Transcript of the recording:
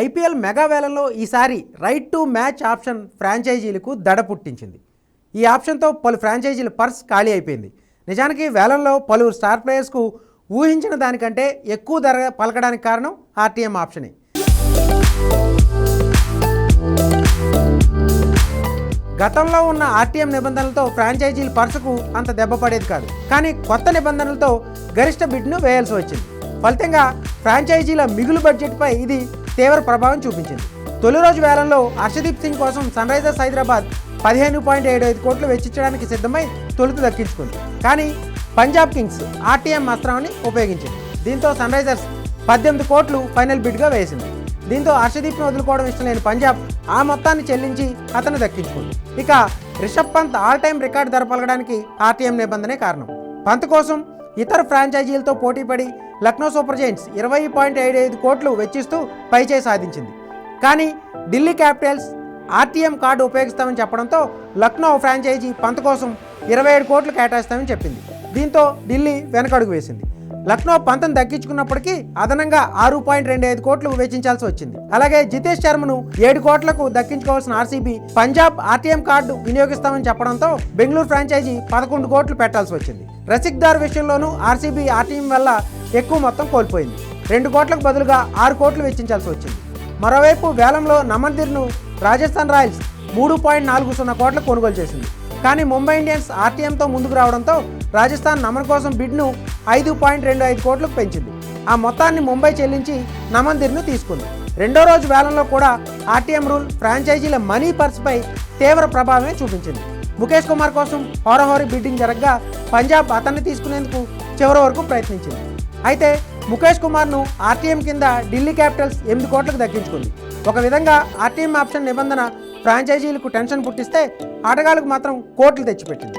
IPL మెగావేలలో ఈసారి right to match option ఫ్రాంచైజీలకు దడ పుట్టించింది. ఈ ఆప్షన్తో పలు ఫ్రాంచైజీల పర్స్ ఖాళీ అయిపోయింది. నిజానికి వేలంలో పలువురు స్టార్ ప్లేయర్స్కు ఊహించిన దానికంటే ఎక్కువ ధర పలకడానికి కారణం ఆర్టీఎం ఆప్షనే. గతంలో ఉన్న ఆర్టీఎం నిబంధనలతో ఫ్రాంచైజీల పర్సుకు అంత దెబ్బ పడేది కాదు. కానీ కొత్త నిబంధనలతో గరిష్ట బిడ్ను వేయాల్సి వచ్చింది. ఫలితంగా ఫ్రాంచైజీల మిగులు బడ్జెట్పై ఇది తీవ్ర ప్రభావం చూపించింది. తొలి రోజు వేలంలో హర్షదీప్ సింగ్ కోసం సన్ రైజర్స్ హైదరాబాద్ పదిహేను పాయింట్ ఏడు ఐదు కోట్లు వెచ్చించడానికి సిద్ధమై తొలుత దక్కించుకుంది. కానీ పంజాబ్ కింగ్స్ ఆర్టీఎం అస్త్రాన్ని ఉపయోగించింది. దీంతో సన్ రైజర్స్ పద్దెనిమిది కోట్లు ఫైనల్ బిడ్గా వేసింది. దీంతో హర్షదీప్ను వదులుకోవడం ఇష్టం లేని పంజాబ్ ఆ మొత్తాన్ని చెల్లించి అతను దక్కించుకుంది. ఇక Rishabh Pant all time record ధర పలకడానికి ఆర్టీఎం నిబంధనే కారణం. పంత్ కోసం ఇతర ఫ్రాంచైజీలతో పోటీపడి లక్నో సూపర్ జైంట్స్ ఇరవై పాయింట్ ఏడు ఐదు కోట్లు వెచ్చిస్తూ పైచేయి సాధించింది. కానీ ఢిల్లీ క్యాపిటల్స్ ఆర్టీఎం కార్డు ఉపయోగిస్తామని చెప్పడంతో లక్నో ఫ్రాంచైజీ పంత్ కోసం ఇరవై ఏడు కోట్లు కేటాయిస్తామని చెప్పింది. దీంతో ఢిల్లీ వెనకడుగు వేసింది. లక్నో పంతం దక్కించుకున్నప్పటికీ అదనంగా ఆరు పాయింట్ రెండు ఐదు కోట్లు వెచ్చించాల్సి వచ్చింది. అలాగే జితేష్ శర్మను ఏడు కోట్లకు దక్కించుకోవాల్సిన ఆర్సీబీ పంజాబ్ ఆర్టీఎం కార్డు వినియోగిస్తామని చెప్పడంతో బెంగళూరు ఫ్రాంచైజీ పదకొండు కోట్లు పెట్టాల్సి వచ్చింది. రసిక్దార్ విషయంలోనూ ఆర్సీబీ ఆర్టీఎం వల్ల ఎక్కువ మొత్తం కోల్పోయింది. రెండు కోట్లకు బదులుగా ఆరు కోట్లు వెచ్చించాల్సి వచ్చింది. మరోవైపు వేలంలో నమందిర్ను రాజస్థాన్ రాయల్స్ మూడు పాయింట్ నాలుగు సున్నా కోట్లకు కొనుగోలు చేసింది. కానీ ముంబై ఇండియన్స్ ఆర్టీఎంతో ముందుకు రావడంతో రాజస్థాన్ నమన్ కోసం బిడ్ను ఐదు పాయింట్ రెండు ఐదు కోట్లకు పెంచింది. ఆ మొత్తాన్ని ముంబై చెల్లించి నమన్ దిర్ను తీసుకుంది. రెండో రోజు వేలంలో కూడా ఆర్టీఎం రూల్ ఫ్రాంచైజీల మనీ పర్స్పై తీవ్ర ప్రభావమే చూపించింది. ముఖేష్ కుమార్ కోసం హోరహోరీ బిడ్డింగ్ జరగగా పంజాబ్ అతన్ని తీసుకునేందుకు చివరి వరకు ప్రయత్నించింది. అయితే ముఖేష్ కుమార్ను ఆర్టీఎం కింద ఢిల్లీ క్యాపిటల్స్ ఎనిమిది కోట్లకు దక్కించుకుంది. ఒక విధంగా ఆర్టీఎం ఆప్షన్ నిబంధన ఫ్రాంచైజీలకు టెన్షన్ పుట్టిస్తే ఆటగాళ్ళకు మాత్రం కోట్లు తెచ్చిపెట్టింది.